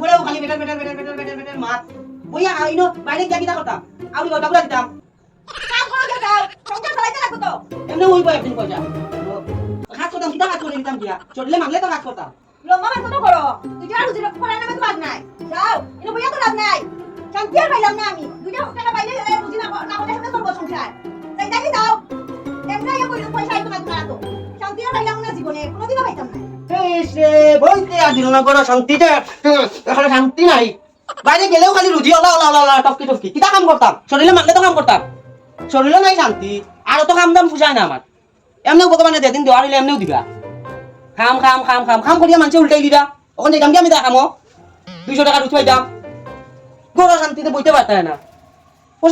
ঘুরেও খালি better better better better better better মাত বইয়া আইনো বাইরে গিয়া কিটা করতাম? আউরি গটা গুলা দিতাম কাজ করো কে যাও সংসার চালাইতে লাগবে তো। এমনি ওই বই একদিন পয়সা। কাজ করতাম কিটা কাজ করে দিতাম দিয়া চটলে মানলে তো কাজ করতাম। লম্বা মাছ তো করো? দুইটা রুজি করার নামে তো লাভ নাই। যাও এটা বইয়া তো লাভ নাই। শান্তি আর পাইলাম না আমি। দুইটা টাকা পাইলে রুজি না না সে বইতে আর দিল কাম করতাম? শরীরে মানলে তো দাম পুষায় শান্তিতে বইতে পারতাম না। ও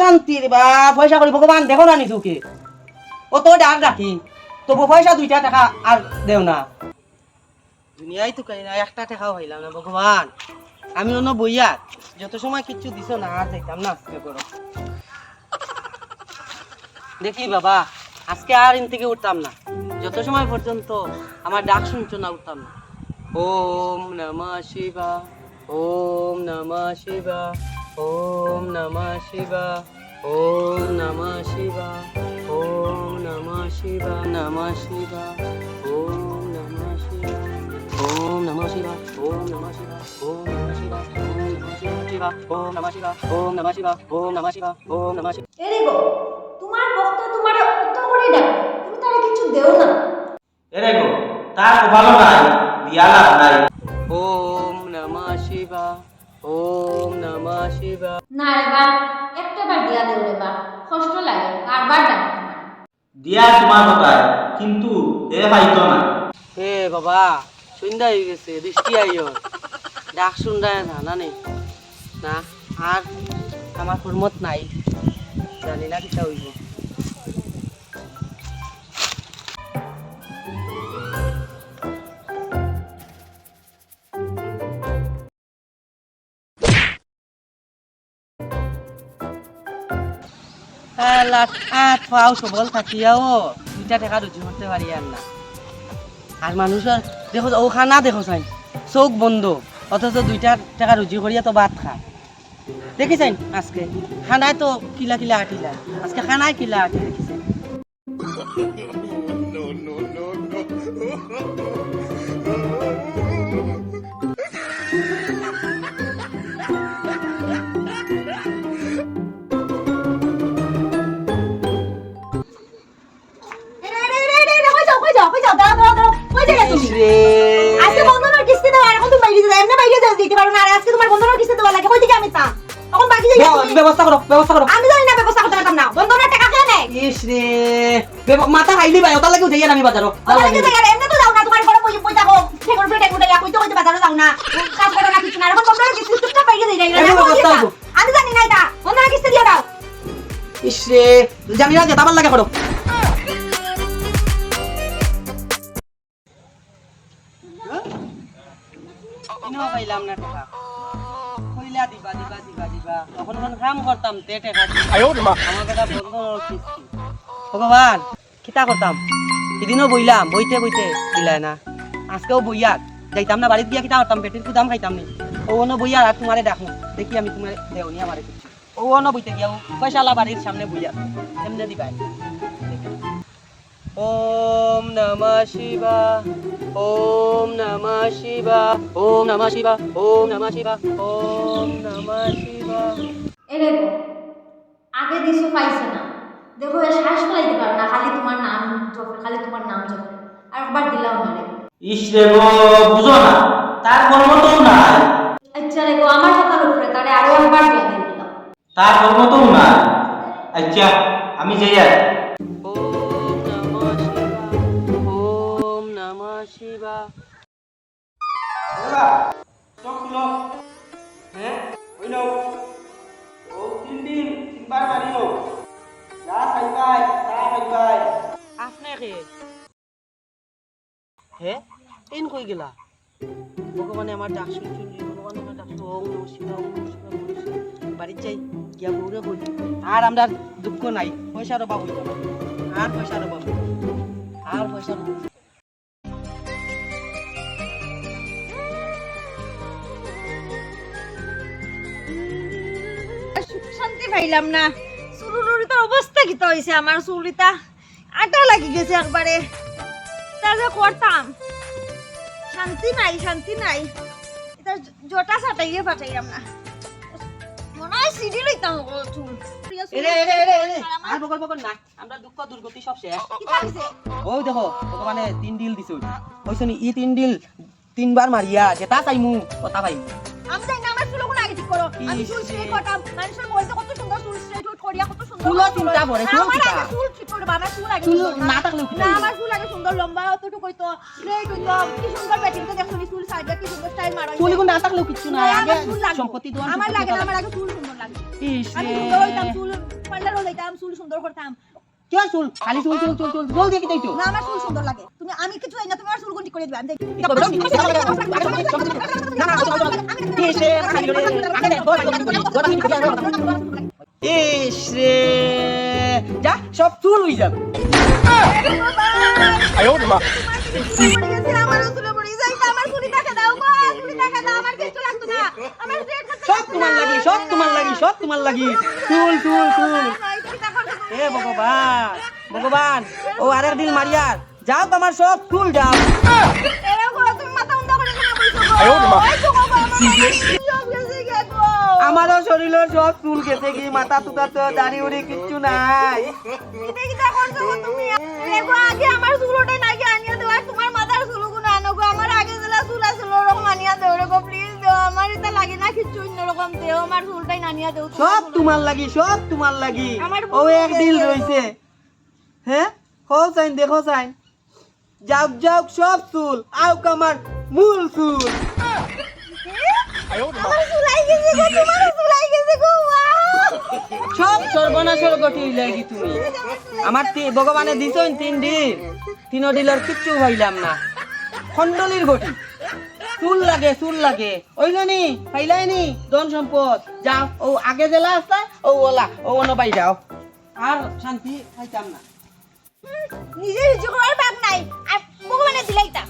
বা পয়সা করি ভগবান দেখো না নিজুকে। ও তো ডাক তবু পয়সা দুইটা টাকা আর দেও না। দুনিয়ায় তো কাই না একটা টাকাও হইলাম না, ভগবান। আমি অন্য বইয়া যত সময় কিচ্ছু দিছ না, আর যাইতাম না আজকে করো দেখি বাবা, আজকে আর ইন থেকে উঠতাম না। যত সময় পর্যন্ত আমার ডাক শুনছো না, উঠতাম না। ওম নমঃ শিবা, ওম নমঃ শিবা, ওম নমঃ শিবা, ওম নমঃ শিবা, ওম নমঃ শিবা নমঃ শিবা। নমঃ শিবা ওম নমঃ শিবা ওম নমঃ শিবা ওম নমঃ শিবা ওম নমঃ শিবা ওম নমঃ শিবা ওম নমঃ শিবা এরে গো তোমার ভক্ত তোমার উত্তর করে ডাকে তুমি তারে কিছু দেও না। এরে গো তার ভালো নাই দিয়া নাই। ওম নমঃ শিবা ওম নমঃ শিবা না রে বা একটা বার দিয়া দেও রে বা কষ্ট লাগে বারবার ডাকে দিয়া তোমার কথায় কিন্তু এ পাইতো না। হে বাবা সন্ধ্যা হয়ে গেছে, বৃষ্টি আইও ডাক শুনরায় না না নেই। না, আর আমার হুরমত নাই। জানি না কিটা হইব। আট পাও সবল থাকিয়াও দুইটা টাকা রুজি করতে পারি আর না আর মানুষের দেখো ও খা না দেখো চাই। চোখ বন্ধ। অথচ দুইটা টাকা রুজি করিয়া তো খা দেখি চাইন আজকে। খানায় তো কিলা কিলা আটিলা। আজকে খানায় কিলা আটি দেখিছেন ব্যবস্থা করো ব্যবস্থা করো। আমি জানি না ব্যবস্থা করতে পারতাম না। বন্ধনের টাকা কে নেয় ইস রে মাথা খাইলি ভাই ওটা লাগে উঠে আমি যে জায়গা এমনি তো যাও না তোমার ঘরে বই বই থাকো ঠেকুর পেটে উঠে গিয়া কইতে কইতে বাজারে যাও না। কাজ করো না কিছু না এখন বন্ধনের কিস্তি চুপচাপ বাইরে যাই না। আমি জানি না এটা। বন্ধনের কিস্তি দিয়ে দাও। ইস রে জানি না যেতাবার লাগে করো। ইনো পাইলাম না টাকা। কইলা দিবা দিবা দিবা দিবা। তখন যখন কাম করতাম তে টাকা আমার কথা বন্ধ ভগবান কিতা করতাম? এদিনও বইলাম বইতে বইতে দিলাই না। আজকেও বইয়া যাইতাম না বাড়িতে গিয়া কিতা করতাম? পেটের কুদাম খাইতাম নি। ও অন্য বইয়া আর তোমারে ডাকু দেখি আমি তোমার দেওনি আমার ও অন্য বইতে গিয়া পয়সালা বাড়ির সামনে বইয়া এমনি দিবাই। ওম নমঃ শিবা ওম নমঃ শিবা ওম নমঃ শিবা ওম নমঃ শিবা ওম নমঃ শিবা। এরে আগে দিছো পাইছে না। দেখো এ শ্বাস ফেলাইতে পারো না খালি তোমার নাম জপে খালি তোমার নাম জপে। আর একবার দিলাম না রে ইস রে গো বুঝো না তার কর্মতও নাই। আচ্ছা রে গো আমার কথার উপরে তারে আরও একবার দিয়ে দিলাম। তার কর্মতও নাই। আচ্ছা আমি যাই আর। হ্যাঁ? হে? গেলা? ভগবানে আমার ডাক শুন শুন ভগবান আমার ডাক শুন ওম নমঃ শিবা ওম নমঃ শিবা ওম বাড়ি যাই গিয়া আর আমরা দুঃখ নাই। পয়সার অভাব আর পয়সার অভাব আর পয়সার পাইলাম না। চুলুর তো অবস্থা কিতা হয়েছে আমার চুলিটা আটা লাগি গেছে একবারে তা যে করতাম শান্তি নাই শান্তি নাই। এটা জটা সাটাইয়ে পাঠাইলাম না। মনে হয় সিডি লইতাম চুল। এরে এরে এরে এরে আর বকর বকর না। আমরা দুঃখ দুর্গতি সব শেষ। কিতা দেখো ভগবানে তিন ডিল দিছে ই তিন ডিল তিনবার মারিয়া যেটা চাইমু কথা পাইমু। করো আমি চুল ইস স্ট্রেট করতাম মানুষের বলতে কত সুন্দর চুল স্ট্রেট আউট করিয়া কত সুন্দর চিন্তা করে, চুল কিতা? আগে চুল ঠিক করবা আমার চুল আগে চুল না থাকলেও কি না আমার চুল আগে সুন্দর লম্বা অতটুকু হইতো স্ট্রেট হইতো কি সুন্দর প্যাটিং তো চুল সাইডে কি সুন্দর স্টাইল মারা চুল না থাকলেও কিচ্ছু না, আগে। সম্পত্তি দোয়ান আমার লাগে আমার আগে চুল সুন্দর লাগে আমি সুন্দর হইতাম চুল পার্লার হইতাম চুল সুন্দর করতাম কি চুল খালি চুল চুল চুল চুল চুল দিয়ে কি তাইতো না আমার চুল সুন্দর লাগে তুমি আমি কিছু না তুমি চুল গুণ করে দিবে আমি দেখি ইস রে যা সব চুল হয়ে যাবে সব তোমার লাগি সব তোমার লাগি সব তোমার লাগি চুল চুল চুল এ ভগবান ভগবান ও আরেক দিল মারিয়ার যাও তোমার সব চুল যাও শরীরের সব চুল গেছে কি? মাথা টুকা তো দাড়ি উড়ি কিচ্ছু নাই। আমার চুলোটাই নাকি আনিয়া দেওয়া তোমার মাথার চুলো কোনো আনো গো আমার আগে যেলা চুল আছিল ওরকম আনিয়া দেও রে গো প্লিজ দেও আমার এটা লাগে না কিচ্ছু অন্যরকম দেও আমার চুলটাই আনিয়া দেও সব তোমার লাগি। সব তোমার লাগি ও এক দিল। রইছে। হ্যাঁ হো সাইন দেখো সাইন। যাওক সব চুল আউক আমার মূল চুল। আমার চুলাই গেছে গো তোমার সব সর্বনাশর গঠি লাগি তুমি। আমার ভগবানে দিছইন তিন দিন তিন দিলের কিচ্ছু হইলাম না। খন্ডলির গঠি চুল লাগে চুল লাগে। ওই জানি পাইলাই নি ধন সম্পদ। যাও ও আগে জেলা আসতা ও ওলা ও অন্য পাই যাও। আর শান্তি পাইতাম না। নিজে নিজে করার ভাগ নাই। আর ভগবানে দিলাইতা